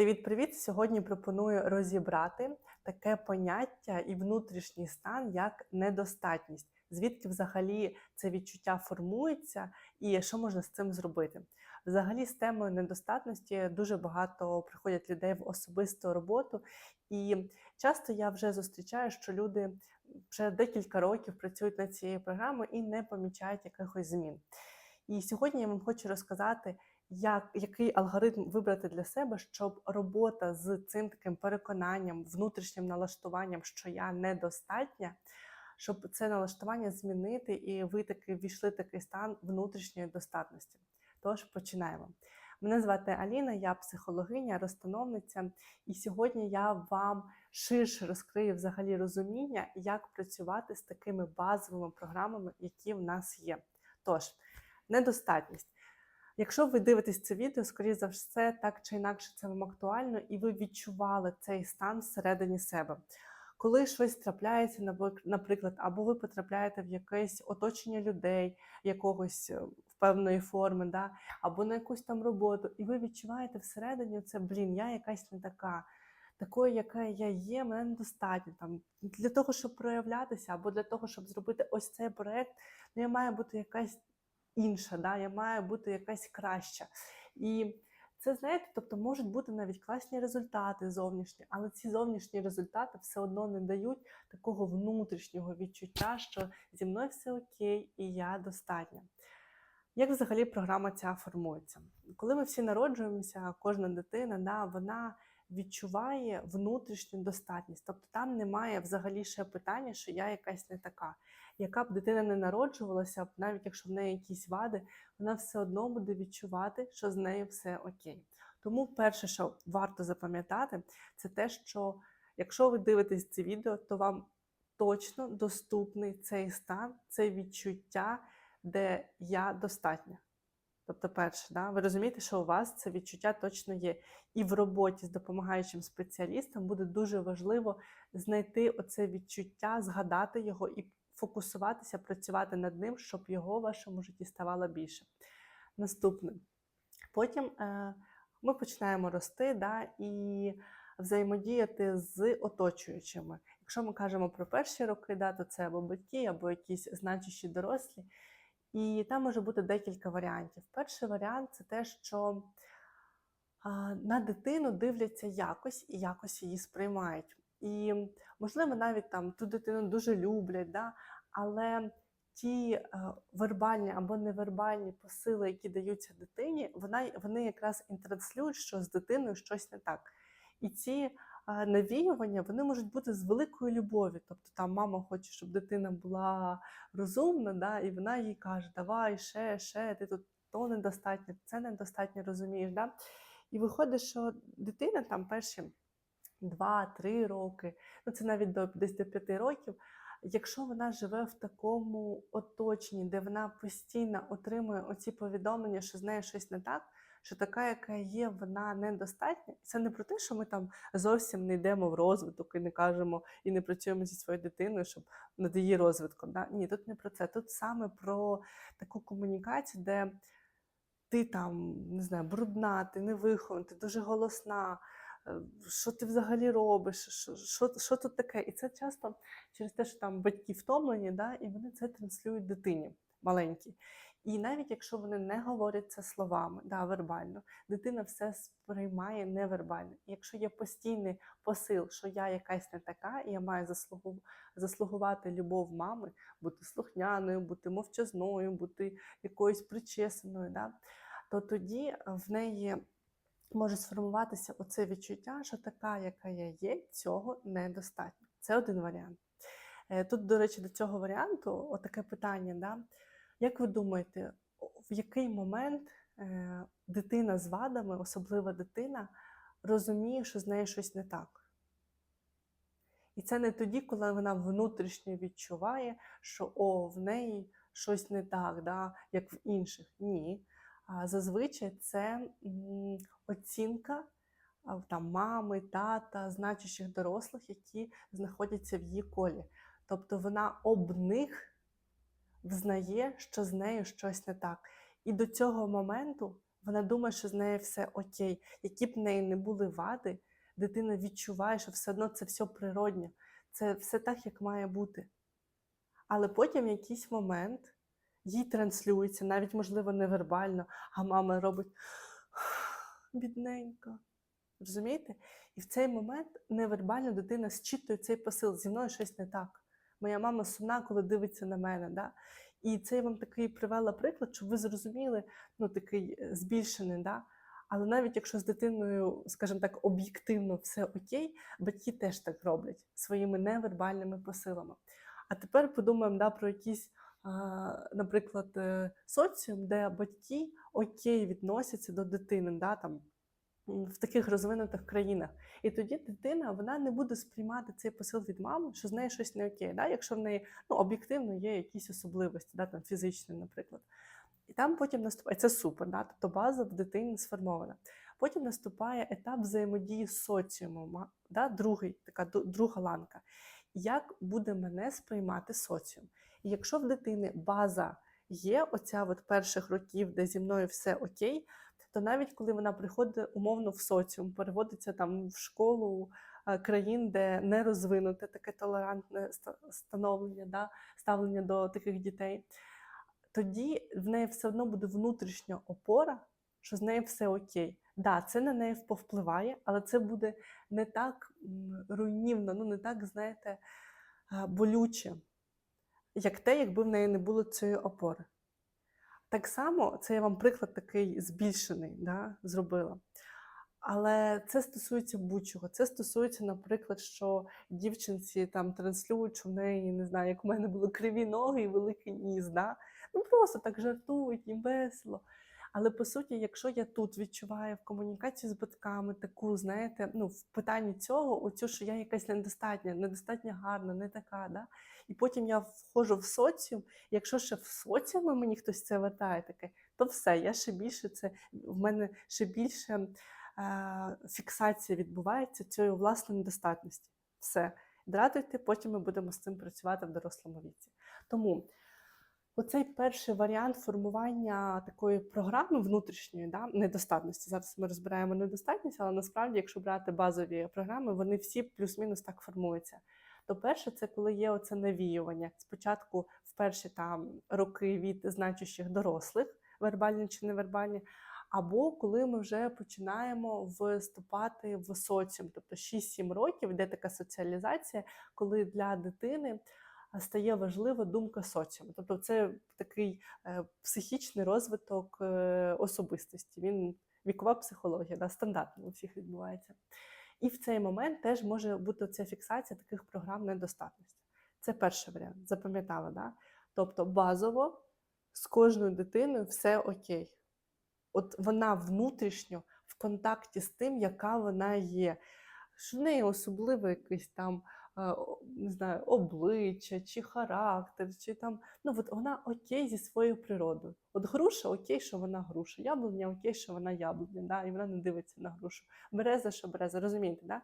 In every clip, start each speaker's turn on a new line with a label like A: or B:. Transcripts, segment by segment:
A: Привіт-привіт! Сьогодні пропоную розібрати таке поняття і внутрішній стан як недостатність. Звідки взагалі це відчуття формується, і що можна з цим зробити? Взагалі, з темою недостатності дуже багато приходять людей в особисту роботу, і часто я вже зустрічаю, що люди вже декілька років працюють над цією програмою і не помічають якихось змін. І сьогодні я вам хочу розказати, як, який алгоритм вибрати для себе, щоб робота з цим таким переконанням, внутрішнім налаштуванням, що я недостатня, щоб це налаштування змінити, і ви таки ввійшли такий стан внутрішньої достатності. Тож починаємо. Мене звати Аліна, я психологиня, розстановниця, і сьогодні я вам ширше розкрию взагалі розуміння, як працювати з такими базовими програмами, які в нас є. Тож, недостатність. Якщо ви дивитесь це відео, скоріше за все, так чи інакше це вам актуально, і ви відчували цей стан всередині себе. Коли щось трапляється, наприклад, або ви потрапляєте в якесь оточення людей, якогось е, в певної форми, да, або на якусь там роботу, і ви відчуваєте всередині це, блін, я якась не така. Такою, яка я є, мене недостатньо там для того, щоб проявлятися, або для того, щоб зробити ось цей проект, ну я маю бути якась інша, да, я маю бути якась краща. І це, знаєте, тобто можуть бути навіть класні результати зовнішні, але ці зовнішні результати все одно не дають такого внутрішнього відчуття, що зі мною все окей, і я достатня. Як взагалі програма ця формується? Коли ми всі народжуємося, кожна дитина, да, вона відчуває внутрішню достатність. Тобто там немає взагалі ще питання, що я якась не така. Яка б дитина не народжувалася, навіть якщо в неї якісь вади, вона все одно буде відчувати, що з нею все окей. Тому перше, що варто запам'ятати, це те, що якщо ви дивитесь це відео, то вам точно доступний цей стан, це відчуття, де я достатня. Тобто, перше, да, ви розумієте, що у вас це відчуття точно є. І в роботі з допомагаючим спеціалістом буде дуже важливо знайти оце відчуття, згадати його і фокусуватися, працювати над ним, щоб його в вашому житті ставало більше. Наступне. Потім е, ми починаємо рости да, і взаємодіяти з оточуючими. Якщо ми кажемо про перші роки, да, то це або батьки, або якісь значущі дорослі. І там може бути декілька варіантів. Перший варіант це те, що на дитину дивляться якось і якось її сприймають. І, можливо, навіть там ту дитину дуже люблять, да? але ті вербальні або невербальні посили, які даються дитині, вона, вони якраз і транслюють, що з дитиною щось не так. І ці навіювання вони можуть бути з великою любов'ю. Тобто там мама хоче, щоб дитина була розумна, да, і вона їй каже, давай, ще, ще, ти тут то недостатньо, це недостатньо розумієш. Да? І виходить, що дитина там перші 2-3 роки, ну це навіть до десь до 5 років. Якщо вона живе в такому оточенні, де вона постійно отримує оці повідомлення, що з нею щось не так, що така, яка є, вона недостатня. Це не про те, що ми там зовсім не йдемо в розвиток і не кажемо і не працюємо зі своєю дитиною, щоб над її розвитком. Да? Ні, тут не про це. Тут саме про таку комунікацію, де ти там не знаю, брудна, ти не вихована, ти дуже голосна. Що ти взагалі робиш, що що, що тут таке? І це часто через те, що там батьки втомлені, да, і вони це транслюють дитині маленькій. І навіть якщо вони не говорять це словами, да, вербально, дитина все сприймає невербально. І якщо є постійний посил, що я якась не така, і я маю заслугувати любов мами, бути слухняною, бути мовчазною, бути якоюсь причесаною, да, то тоді в неї може сформуватися оце відчуття, що така, яка я є, цього недостатньо. Це один варіант. Е, тут, до речі, до цього варіанту отаке питання. Да? Як ви думаєте, в який момент е, дитина з вадами, особлива дитина, розуміє, що з нею щось не так? І це не тоді, коли вона внутрішньо відчуває, що о, в неї щось не так, да, як в інших. Ні. Зазвичай це оцінка там, мами, тата, значущих дорослих, які знаходяться в її колі. Тобто вона об них взнає, що з нею щось не так. І до цього моменту Вона думає, що з нею все окей. Які б в неї не були вади, дитина відчуває, що все одно це все природньо, це все так, як має бути. Але потім якийсь момент їй транслюється, навіть, можливо, невербально, а мама робить бідненько. Розумієте? І в цей момент невербально дитина зчитує цей посил. Зі мною щось не так. Моя мама сумна, коли дивиться на мене. Да? І це я вам такий привела приклад, щоб ви зрозуміли, ну такий е, збільшений. Да? Але навіть якщо з дитиною, скажімо так, об'єктивно все окей, батьки теж так роблять своїми невербальними посилами. А тепер подумаємо да, про якісь, наприклад, е, соціум, де батьки окей відносяться до дитини, да, там, в таких розвинутих країнах. І тоді дитина вона не буде сприймати цей посил від мами, що з нею щось не окей, да, якщо в неї ну, об'єктивно є якісь особливості, да, там, фізичні, наприклад. І там потім наступає це супер, да? тобто база в дитині сформована. Потім наступає етап взаємодії з соціумом, да? другий, така друга ланка. Як буде мене сприймати соціум? І якщо в дитини база є, оця от перших років, де зі мною все окей, то навіть коли вона приходить умовно в соціум, переводиться там в школу е, країн, де не розвинуте таке толерантне становлення, да? ставлення до таких дітей, тоді в неї все одно буде внутрішня опора, що з нею все окей. Да, це на неї повпливає, але це буде не так руйнівно, ну не так, знаєте, болюче, як те, якби в неї не було цієї опори. Так само, це я вам приклад такий збільшений да, зробила. Але це стосується будь-чого. Це стосується, наприклад, що дівчинці там транслюють, що в неї, не знаю, як в мене були криві ноги і великий ніс. Да? Ну просто так жартують, їм весело. Але по суті, якщо я тут відчуваю в комунікації з батьками таку, знаєте, ну в питанні цього, оцю, що я якась недостатня, недостатньо гарна, не така, да? І потім я входжу в соціум, якщо ще в соціумі мені хтось це вертає таке, то все, я ще більше це в мене ще більше е, фіксація відбувається цієї власної недостатності. Все, дратуйте, потім ми будемо з цим працювати в дорослому віці. Тому оцей перший варіант формування такої програми внутрішньої да, недостатності. Зараз ми розбираємо недостатність, але насправді, якщо брати базові програми, вони всі плюс-мінус так формуються. То перше, це коли є оце навіювання. Спочатку в перші там роки від значущих дорослих, вербальні чи невербальні, або коли ми вже починаємо вступати в соціум, тобто 6-7 років, де така соціалізація, коли для дитини стає важлива думка соціуму. Тобто це такий е, психічний розвиток е, особистості. Він вікова психологія, да, стандартно у всіх відбувається. І в цей момент теж може бути ця фіксація таких програм недостатності. Це перший варіант, запам'ятала, да? Тобто базово з кожною дитиною все окей. От вона внутрішньо в контакті з тим, яка вона є. Що в неї особливий якийсь там не знаю, обличчя, чи характер, чи там. Ну, от вона окей зі своєю природою. От груша окей, що вона груша, яблуня окей, що вона яблуня, да? і вона не дивиться на грушу. Береза, що береза, розумієте, да?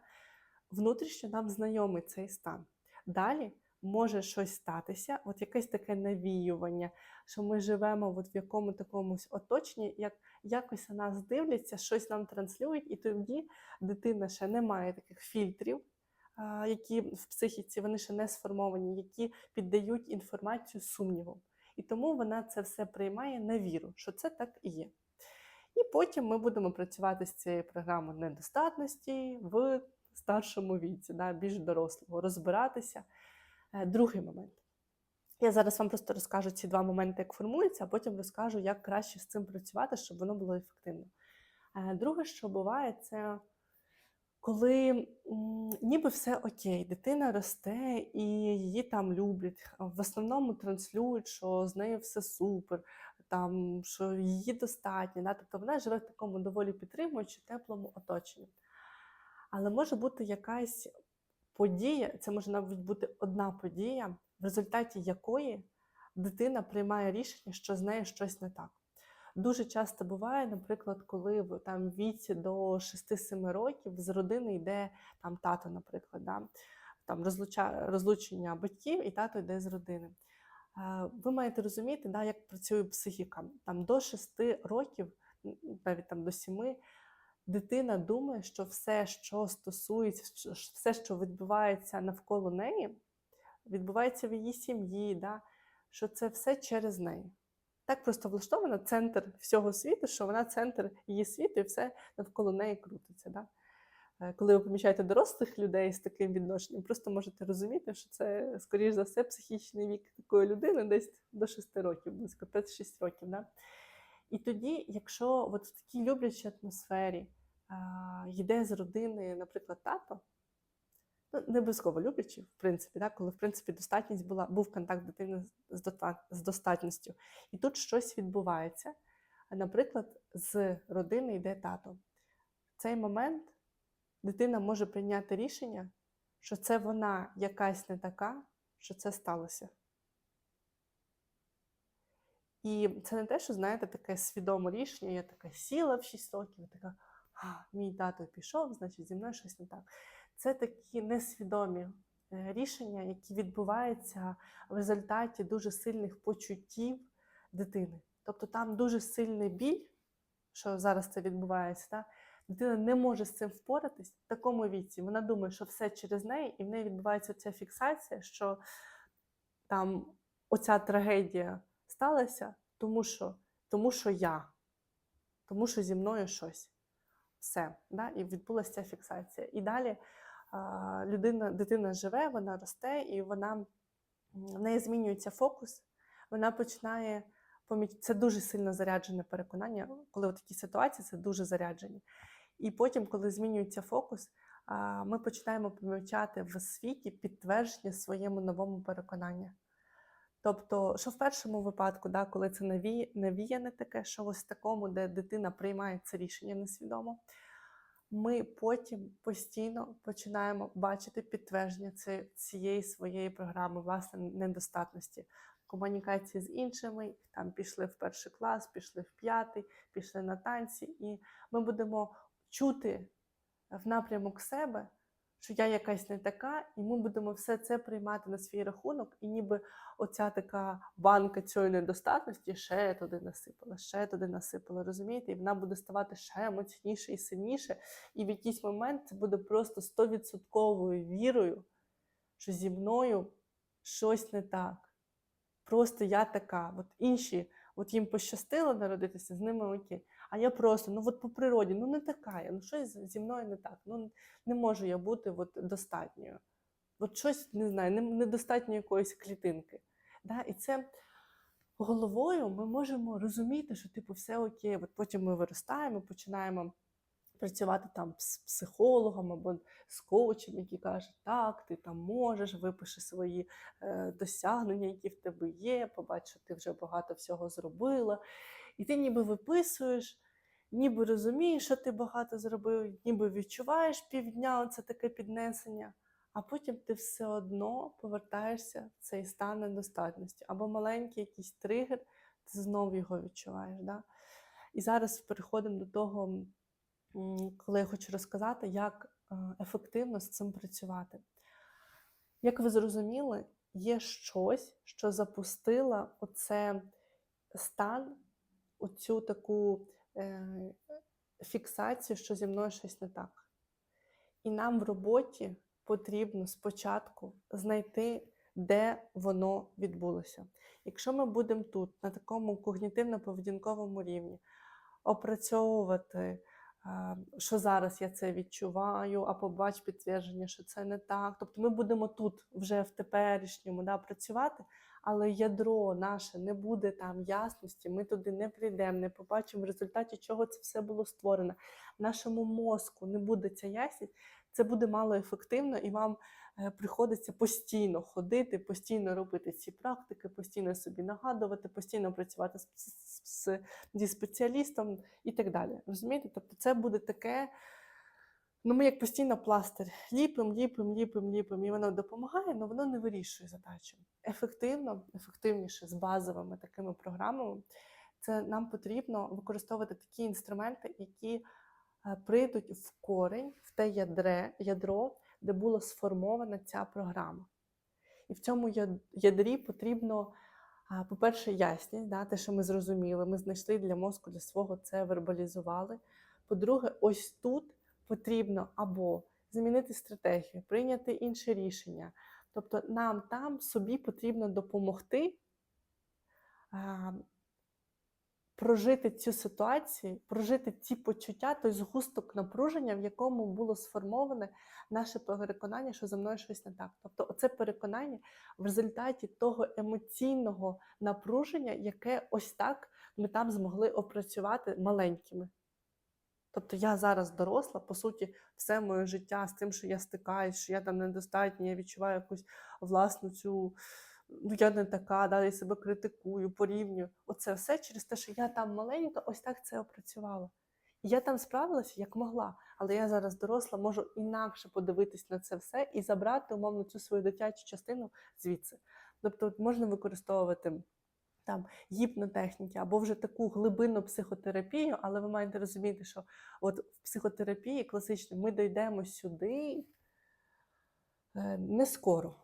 A: внутрішньо нам знайомий цей стан. Далі може щось статися, от якесь таке навіювання, що ми живемо от в якому такомусь оточенні, як якось на нас дивляться, щось нам транслюють, і тоді дитина ще не має таких фільтрів, які в психіці вони ще не сформовані, які піддають інформацію сумніву. І тому вона це все приймає на віру, що це так і є. І потім ми будемо працювати з цією програмою недостатності в старшому віці, да, більш дорослого, розбиратися. Е, Другий момент. Я зараз вам просто розкажу ці два моменти, як формується, а потім розкажу, як краще з цим працювати, щоб воно було ефективно. Е, Друге, що буває, це коли ніби все окей, дитина росте і її там люблять. В основному транслюють, що з нею все супер, там, що її достатньо. Да? Тобто вона живе в такому доволі підтримуючи, теплому оточенні. Але може бути якась подія, це може навіть бути одна подія, в результаті якої дитина приймає рішення, що з нею щось не так. Дуже часто буває, наприклад, коли в там віці до 6-7 років з родини йде там тато, наприклад, да? там розлучення батьків, і тато йде з родини. Ви маєте розуміти, да, як працює психіка. Там до 6 років навіть там до сіми, дитина думає, що все, що стосується, все, що відбувається навколо неї, відбувається в її сім'ї, да? що це все через неї. Так просто влаштовано центр всього світу, що вона центр її світу, і все навколо неї крутиться. Да? Е, Коли ви помічаєте дорослих людей з таким відношенням, просто можете розуміти, що це, скоріш за все, психічний вік такої людини десь до 6 років, близько 5-6 років. Да? І тоді, якщо от в такій люблячій атмосфері а, йде з родини, наприклад, тато, ну, не обов'язково люблячи, в принципі, да, коли в принципі достатність була, був контакт дитини з, з достатністю. І тут щось відбувається. Наприклад, з родини йде тато. В цей момент дитина може прийняти рішення, що це вона якась не така, що це сталося. І це не те, що, знаєте, таке свідоме рішення. Я така сіла в 6 років, така, а, мій тато пішов, значить, зі мною щось не так. Це такі несвідомі е, рішення, які відбуваються в результаті дуже сильних почуттів дитини. Тобто там дуже сильний біль, що зараз це відбувається. Да? Дитина не може з цим впоратись в такому віці. Вона думає, що все через неї, і в неї відбувається ця фіксація, що там оця трагедія сталася, тому що, тому що я, тому що зі мною щось. Все. Да? І відбулася ця фіксація. І далі людина, дитина живе, вона росте, і вона в неї змінюється фокус, вона починає поміч... Це дуже сильно заряджене переконання. Коли в такій ситуації це дуже заряджені. І потім, коли змінюється фокус, ми починаємо помічати в світі підтвердження своєму новому переконанню. Тобто, що в першому випадку, да, коли це навіяне таке, що ось такому, де дитина приймає це рішення несвідомо, ми потім постійно починаємо бачити підтвердження ці- цієї своєї програми, власне, недостатності. Комунікації з іншими, там пішли в перший клас, пішли в п'ятий, пішли на танці, і ми будемо чути в напрямок себе, що я якась не така, і ми будемо все це приймати на свій рахунок, і ніби оця така банка цієї недостатності ще туди насипала, ще туди насипала, розумієте? І вона буде ставати ще моцніше і сильніше. І в якийсь момент це буде просто стовідсотковою вірою, що зі мною щось не так. Просто я така. От інші, от їм пощастило народитися, з ними окей. А я просто, ну от по природі, ну не така я, ну щось зі мною не так. Ну не можу я бути от достатньою. От щось не знаю, не- недостатньо якоїсь клітинки. Да? І це головою ми можемо розуміти, що типу все окей. От потім ми виростаємо, починаємо працювати там з психологом або з коучем, який каже, так, ти там можеш, випиши свої е, досягнення, які в тебе є, побач, що ти вже багато всього зробила. І ти ніби виписуєш, ніби розумієш, що ти багато зробив, ніби відчуваєш півдня це таке піднесення, а потім ти все одно повертаєшся в цей стан недостатності. Або маленький якийсь тригер, ти знову його відчуваєш. Да? І зараз переходимо до того, коли я хочу розказати, як е, ефективно з цим працювати. Як ви зрозуміли, є щось, що запустило оце стан, оцю таку е, фіксацію, що зі мною щось не так. І нам в роботі потрібно спочатку знайти, де воно відбулося. Якщо ми будемо тут, на такому когнітивно-поведінковому рівні, опрацьовувати, що зараз я це відчуваю, а побач підтвердження, що це не так. Тобто ми будемо тут вже в теперішньому да, працювати, але ядро наше не буде там ясності, ми туди не прийдемо, не побачимо в результаті, чого це все було створено. Нашому мозку не буде ця ясність, це буде мало ефективно, і вам е, приходиться постійно ходити, постійно робити ці практики, постійно собі нагадувати, постійно працювати з, з, з, зі спеціалістом і так далі. Розумієте? Тобто це буде таке. Ну, ми як постійно пластир ліпимо, ліпимо, ліпимо, ліпимо, і воно допомагає, але воно не вирішує задачу. Ефективно, ефективніше з базовими такими програмами, це нам потрібно використовувати такі інструменти, які е, прийдуть в корень, в те ядре, ядро, де була сформована ця програма. І в цьому ядрі потрібно По-перше, ясність, да, те, що ми зрозуміли, ми знайшли для мозку, для свого це вербалізували. По-друге, ось тут потрібно або змінити стратегію, прийняти інше рішення. Тобто нам там собі потрібно допомогти а, прожити цю ситуацію, прожити ці почуття, той згусток напруження, в якому було сформоване наше переконання, що за мною щось не так. Тобто, оце переконання в результаті того емоційного напруження, яке ось так ми там змогли опрацювати маленькими. Тобто я зараз доросла, по суті, все моє життя з тим, що я стикаюсь, що я там недостатня, я відчуваю якусь власну цю, ну я не така, да, я себе критикую, порівнюю. Оце все через те, що я там маленька, ось так це опрацювала. І я там справилася як могла, але я зараз доросла, можу інакше подивитись на це все і забрати, умовно, цю свою дитячу частину звідси. Тобто можна використовувати там гіпнотехніки або вже таку глибинну психотерапію, але ви маєте розуміти, що от в психотерапії класичній ми дійдемо сюди е, не скоро.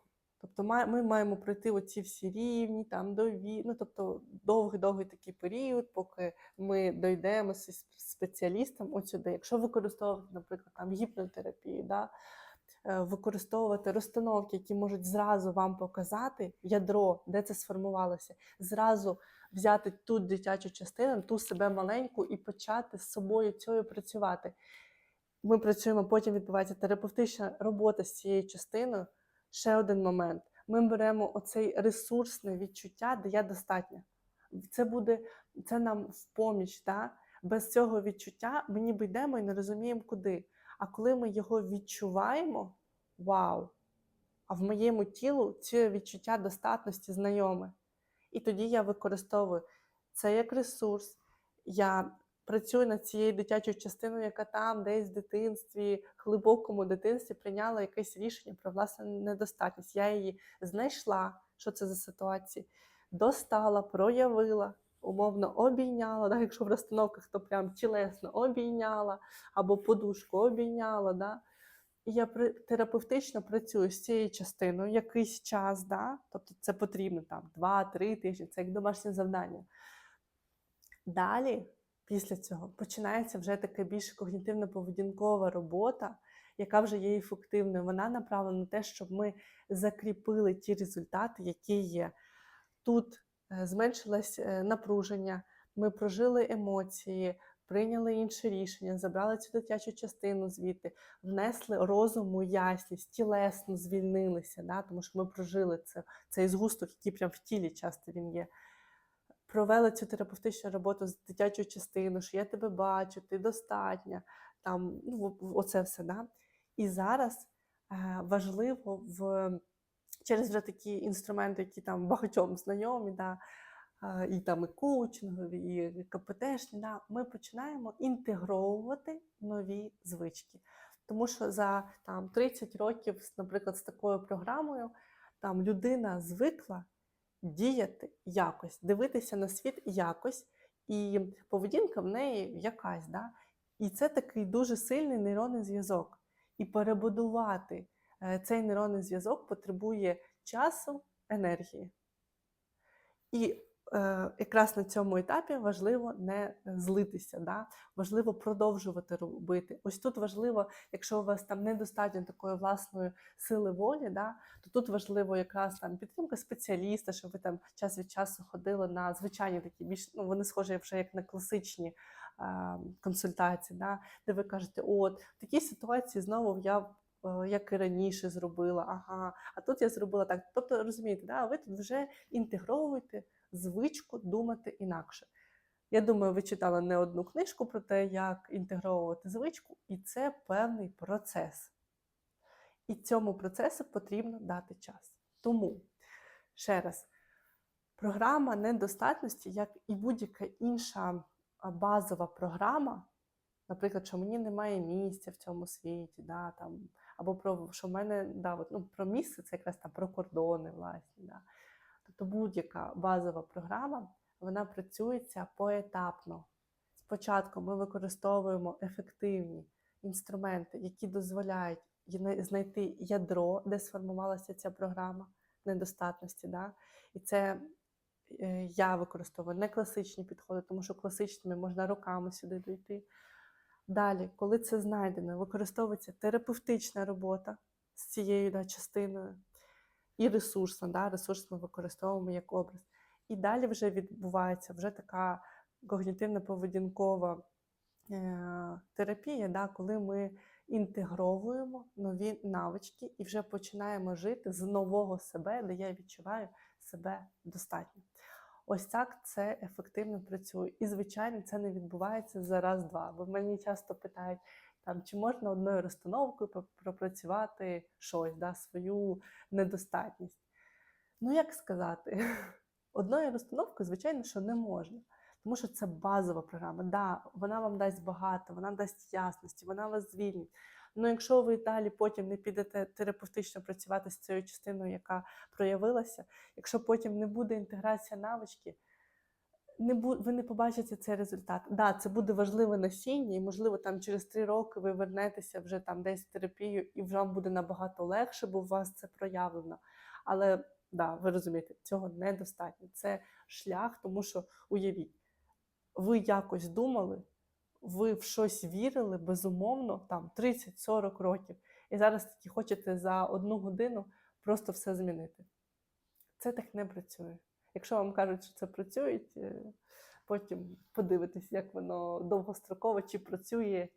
A: Тобто ми маємо пройти оці всі рівні, там дові, ну тобто довгий-довгий такий період, поки ми дійдемо с- спеціалістом от сюди. Якщо використовувати, наприклад, там гіпнотерапію, да, використовувати розстановки, які можуть зразу вам показати ядро, де це сформувалося, зразу взяти ту дитячу частину, ту себе маленьку і почати з собою цією працювати. Ми працюємо, потім відбувається терапевтична робота з цією частиною. Ще один момент. Ми беремо оцей ресурсне відчуття, де я достатня. Це буде це нам в поміч. Да? Без цього відчуття ми ніби йдемо і не розуміємо, куди. А коли ми його відчуваємо, вау! А в моєму тілу це відчуття достатності знайоме. І тоді я використовую це як ресурс. Я працюю над цією дитячою частиною, яка там десь в дитинстві, глибокому дитинстві прийняла якесь рішення про власну недостатність. Я її знайшла, що це за ситуація, достала, проявила, умовно обійняла. Да? Якщо в розстановках, то прям тілесно обійняла або подушку обійняла. Да? І я терапевтично працюю з цією частиною якийсь час, да? тобто це потрібно там 2-3 тижні, це як домашнє завдання. Далі, після цього, починається вже така більш когнітивно-поведінкова робота, яка вже є ефективною. Вона направлена на те, щоб ми закріпили ті результати, які є. Тут зменшилось е, напруження, ми прожили емоції, прийняли інше рішення, забрали цю дитячу частину звідти, внесли розуму, ясність, тілесно звільнилися, да? тому що ми прожили це, цей згусток, який прям в тілі часто він є. Провели цю терапевтичну роботу з дитячою частиною, що я тебе бачу, ти достатня, там, ну, оце все. Да? І зараз е, важливо в, через вже такі інструменти, які там багатьом знайомі, да, і там і коучингові, і КПТшні, да, ми починаємо інтегровувати нові звички. Тому що за там, 30 років, наприклад, з такою програмою, там людина звикла діяти якось, дивитися на світ якось, і поведінка в неї якась. Да? І це такий дуже сильний нейронний зв'язок. І перебудувати цей нейронний зв'язок потребує часу, енергії. І е, якраз на цьому етапі важливо не злитися, да? важливо продовжувати робити. Ось тут важливо, якщо у вас там недостатньо такої власної сили волі, да? то тут важливо якраз там підтримка спеціаліста, щоб ви там час від часу ходили на звичайні такі більш ну вони схожі вже як на класичні е, консультації, да? де ви кажете, от в такій ситуації знову я е, як і раніше зробила, ага, а тут я зробила так. Тобто, розумієте, да, ви тут вже інтегровуєте звичку думати інакше. Я думаю, ви читали не одну книжку про те, як інтегровувати звичку, і це певний процес. І цьому процесу потрібно дати час. Тому, ще раз, програма недостатності, як і будь-яка інша базова програма, наприклад, що мені немає місця в цьому світі, да, там, або про що в мене да, от, ну, про місце це якраз там про кордони, власні. Да. Тобто будь-яка базова програма вона працюється поетапно. Спочатку ми використовуємо ефективні інструменти, які дозволяють знайти ядро, де сформувалася ця програма недостатності. Да? І це е, я використовую не класичні підходи, тому що класичними можна роками сюди дійти. Далі, коли це знайдено, використовується терапевтична робота з цією да, частиною і ресурсна. Да, ресурс ми використовуємо як образ. І далі вже відбувається вже така когнітивно-поведінкова е, терапія, да, коли ми інтегровуємо нові навички і вже починаємо жити з нового себе, де я відчуваю себе достатньо. Ось так це ефективно працює. І, звичайно, це не відбувається за раз-два. Бо мені часто питають, там, чи можна одною розстановкою пропрацювати щось, да, свою недостатність. Ну, як сказати, одною розстановкою, звичайно, що не можна. Тому що це базова програма. Да, вона вам дасть багато, вона дасть ясності, вона вас звільнить. Ну, якщо ви далі потім не підете терапевтично працювати з цією частиною, яка проявилася, якщо потім не буде інтеграція навички, не бу... ви не побачите цей результат. Да, це буде важливе насіння, і можливо там через три роки ви вернетеся вже там десь в терапію, і вам буде набагато легше, бо у вас це проявлено. Але да, ви розумієте, цього недостатньо. Це шлях, тому що уявіть, ви якось думали, ви в щось вірили, безумовно, там 30-40 років, і зараз таки хочете за одну годину просто все змінити. Це так не працює. Якщо вам кажуть, що це працює, е, потім подивитесь, як воно довгостроково чи працює,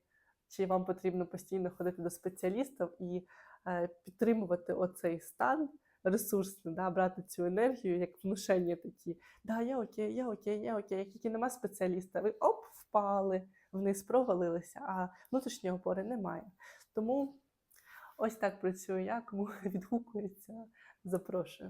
A: чи вам потрібно постійно ходити до спеціалістів і е, підтримувати оцей стан ресурсний, да, брати цю енергію, як внушення такі. Да, я окей, я окей, я окей. Як тільки нема спеціаліста, ви оп, впали, вниз провалилися, а внутрішньої опори немає. Тому ось так працюю я, кому відгукується, запрошую.